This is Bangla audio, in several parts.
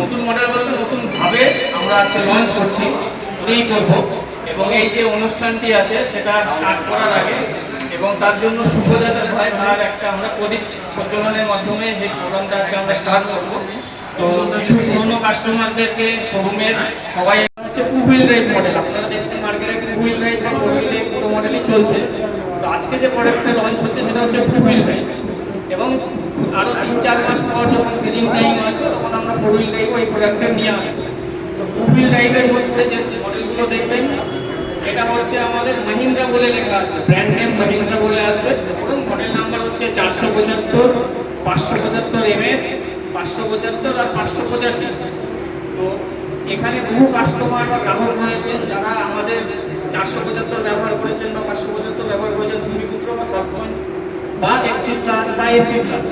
নতুন মডেল বলতে নতুন ভাবে আমরা আজকে লঞ্চ করছি, এই করব। এবং এই যে অনুষ্ঠানটি আছে, সেটা স্টার্ট করার আগে এবং তার জন্য শুভ যাতে হয় তার একটা আমরা প্রদীপ প্রজ্বলনের মাধ্যমে যে প্রোগ্রামটা আজকে আমরা স্টার্ট করব। তো কিছু পুরনো কাস্টমারদেরকে শোরুমের সবাই হচ্ছে হুইল মডেল আপনারা দেখছেন মার্কেটে টু হুইল রাইড বা ফোর হুইল রাইড দুটো মডেলই চলছে। তো আজকে যে প্রোডাক্টটা লঞ্চ হচ্ছে, সেটা হচ্ছে টু হুইল রাইড এবং আরও তিন চার মাস পর যখন সিলিং টাইম আসবে আমরা ফোর ওই নিয়ে আসব হুইল মধ্যে মডেলগুলো দেখবেন, এটা হচ্ছে আমাদের মহিন্দ্রা বলে লেখা আসবে ব্র্যান্ড নেম মহিন্দ্রা বলে আসবে। ধরুন মডেল নাম্বার হচ্ছে চারশো পঁচাত্তর, পাঁচশো পঁচাত্তর এমএস পাঁচশো পঁচাত্তর আর পাঁচশো পঁচাশি। তো এখানে বহু কাস্টমার বা গ্রাহক রয়েছেন যারা আমাদের চারশো পঁচাত্তর ব্যবহার করেছেন বা পাঁচশো পঁচাত্তর ব্যবহার করেছেন, ভূমিপুত্র বা সফটপয়েন্ট বা এক্সপি প্লাস বা এসপি প্লাস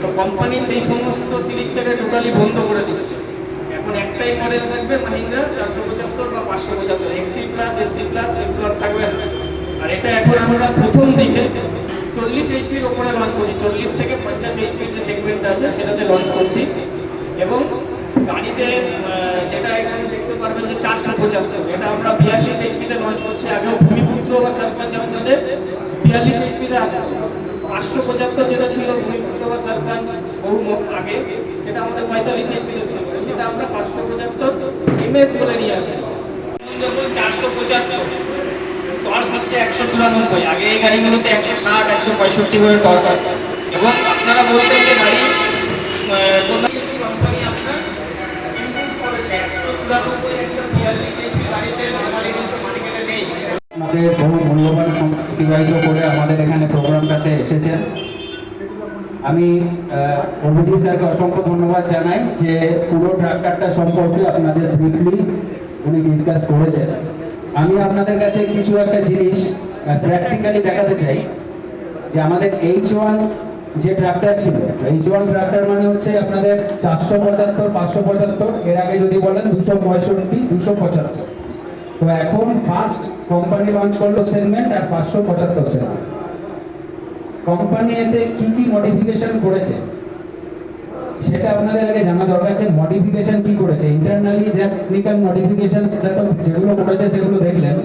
তো কোম্পানি সেই সমস্ত সিরিজটাকে টোটালি বন্ধ করে দিচ্ছে। এখন একটাই মডেল থাকবে মাহিন্দ্রা, চারশো পঁচাত্তর বা পাঁচশো পঁচাত্তর। এক্সপি প্লাস এসপি প্লাস এগুলো আর থাকবে। আর এটা এখন আমরা প্রথম দিকে চল্লিশ এইচপির ওপরে লঞ্চ করছি। চল্লিশ থেকে পঞ্চাশ এইচপির যে সেগমেন্ট আছে, সেটাতে লঞ্চ করছি। এবং গাড়িতে যেটা এখানে দেখতে পারবেন যে চারশো পঁচাত্তর। এটা আমরা বিয়াল্লিশ এইচপিতে লঞ্চ করছি। আগেও ভূমিপুত্র বা সারপঞ্চ আমাদের বিয়াল্লিশ এইচপিতে আসতো পাঁচশো পঁচাত্তর যেটা ছিল ভূমিপুত্র বা সারপঞ্চ বহু আগে, সেটা আমাদের পঁয়তাল্লিশ ছিল। সেটা আমরা পাঁচশো পঁচাত্তর এমএস বলে নিয়ে আসছি। চারশো পঁচাত্তর। হচ্ছে একশো চুরানব্বই। আগে এই গাড়িগুলোতে একশো ষাট, একশো পঁয়ষট্টি এবং আপনারা যে গাড়ি আপনার করেছে। একশো চুরানব্বই গাড়িতে নেই। আমাদের বহু মূল্যবান অতিবাহিত করে আমাদের এখানে প্রোগ্রামটাতে এসেছেন। আমি অভিজিৎ স্যারকে অসংখ্য ধন্যবাদ জানাই যে পুরো ট্রাক্টরটা সম্পর্কে আপনাদের ব্রিফলি উনি ডিসকাস করেছেন। আমি আপনাদের কাছে কিছু একটা জিনিস প্র্যাকটিক্যালি দেখাতে চাই। যে আমাদের এইচ ওয়ান যে ট্রাক্টর ছিল এইচ ওয়ান ট্রাক্টর মানে হচ্ছে আপনাদের চারশো পঁচাত্তর, পাঁচশো পঁচাত্তর, এর আগে যদি বলেন দুশো পঁয়ষট্টি, দুশো পঁচাত্তর। তো এখন ফার্স্ট কোম্পানি লঞ্চ করল সেগমেন্ট আর পাঁচশো পঁচাত্তর সেগমেন্ট কোম্পানি এতে কি কি মডিফিকেশন করেছে? সেটা আপনাদের আগে জানা দরকার যে মডিফিকেশন কি করেছে। ইন্টারনালি যে টেকনিক্যাল মডিফিকেশন সেটা তো যেগুলো করেছে সেগুলো দেখলেন।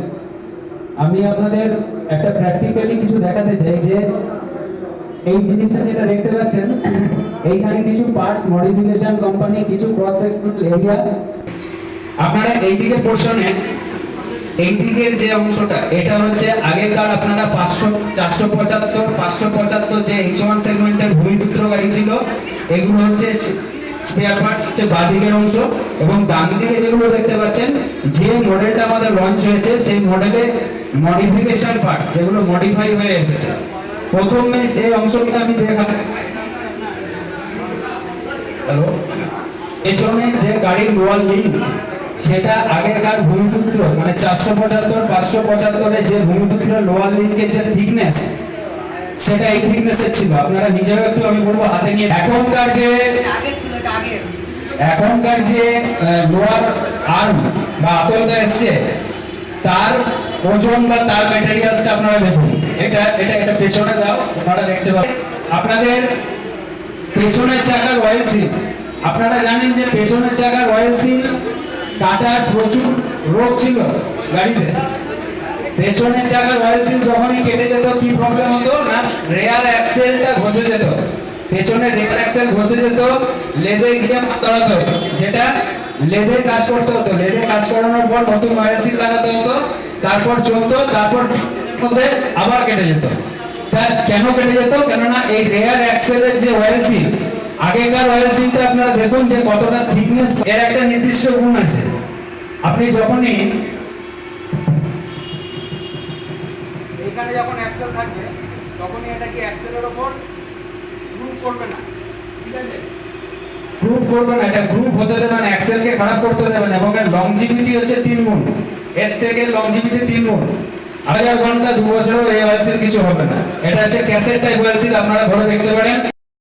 আমি আপনাদের একটা প্র্যাকটিক্যালি কিছু দেখাতে চাই যে এই জিনিসটা যেটা দেখতে পাচ্ছেন, এইখানে কিছু পার্টস মডিফিকেশন কোম্পানি কিছু সেকশনাল এরিয়া আপনারা এইদিকে পোর্শনে এই দিকের যে অংশটা, এটা হচ্ছে আগেকার আপনারা পাঁচশো, চারশো পঁচাত্তর, পাঁচশো পঁচাত্তর যে এইচ ওয়ান সেগমেন্টের ভূমিপুত্র গাড়ি ছিল, এগুলো হচ্ছে স্পেয়ার পার্টস হচ্ছে বাদিকের অংশ এবং ডান দিকে যেগুলো দেখতে পাচ্ছেন, যে মডেলটা আমাদের লঞ্চ হয়েছে, সেই মডেলে মডিফিকেশন পার্টস যেগুলো মডিফাই হয়ে এসেছে। প্রথমে এই অংশটা আমি দেখা হ্যালো পেছনে যে গাড়ির লোয়ার লিঙ্ক সেটা আগেকার ভূমিপুত্র মানে চারশো পঁচাত্তর পাঁচশো পঁচাত্তরে যে ভূমিপুত্রের লোয়ার লিঙ্কের যে থিকনেস সেটা এই থিকনেসের ছিল। আপনারা নিজেরাও একটু আমি বলব হাতে নিয়ে এখনকার যে এখনকার যে লোয়ার আর্ম বা আতলটা এসছে তার ওজন বা তার ম্যাটেরিয়ালসটা আপনারা দেখুন। এটা এটা এটা পেছনে দাও আপনারা দেখতে পাবেন। আপনাদের পেছনের চাকার অয়েল সিল আপনারা জানেন যে পেছনের চাকার অয়েল সিল কাটার প্রচুর রোগ ছিল গাড়িতে। পেছনের চাকার অয়েল সিল যখনই কেটে যেত, কি প্রবলেম হতো না? রেয়ার অ্যাক্সেলটা ঘষে যেত। পেছনের রেয়ার অ্যাক্সেল ঘষে যেত লেদে গিয়ে মাতাতে হতো। যেটা লেদে কাজ করতে হতো। লেদে কাজ করানোর পর নতুন অয়েল সিল লাগাতে হতো, তারপর চলতো, তারপর মধ্যে আবার কেটে যেত। কেন কেটে যেত? কেননা এই রেয়ার অ্যাক্সেলের যে অয়েল সিল আগেকার অয়েল সিলটা আপনারা দেখুন যে কতটা থিকনেস এর একটা নির্দিষ্ট গুণ আছে। আপনি যখনই এখানে যখন অ্যাক্সেল থাকবে তখনই এটা কি অ্যাক্সেলের ওপর গ্রুপ করবে না? ঠিক আছে? গ্রুপ এটা গ্রুপ হতে দেবেন অ্যাক্সেলকে খারাপ করতে দেবেন এবং এর লংজিভিটি হচ্ছে তিন গুণ। এর থেকে লংজিভিটি তিন গুণ। হাজার ঘণ্টা দু বছরও এই কিছু হবে না। এটা হচ্ছে ক্যাসেট টাইপ ওয়েলসিল আপনারা ঘরে দেখতে পারেন।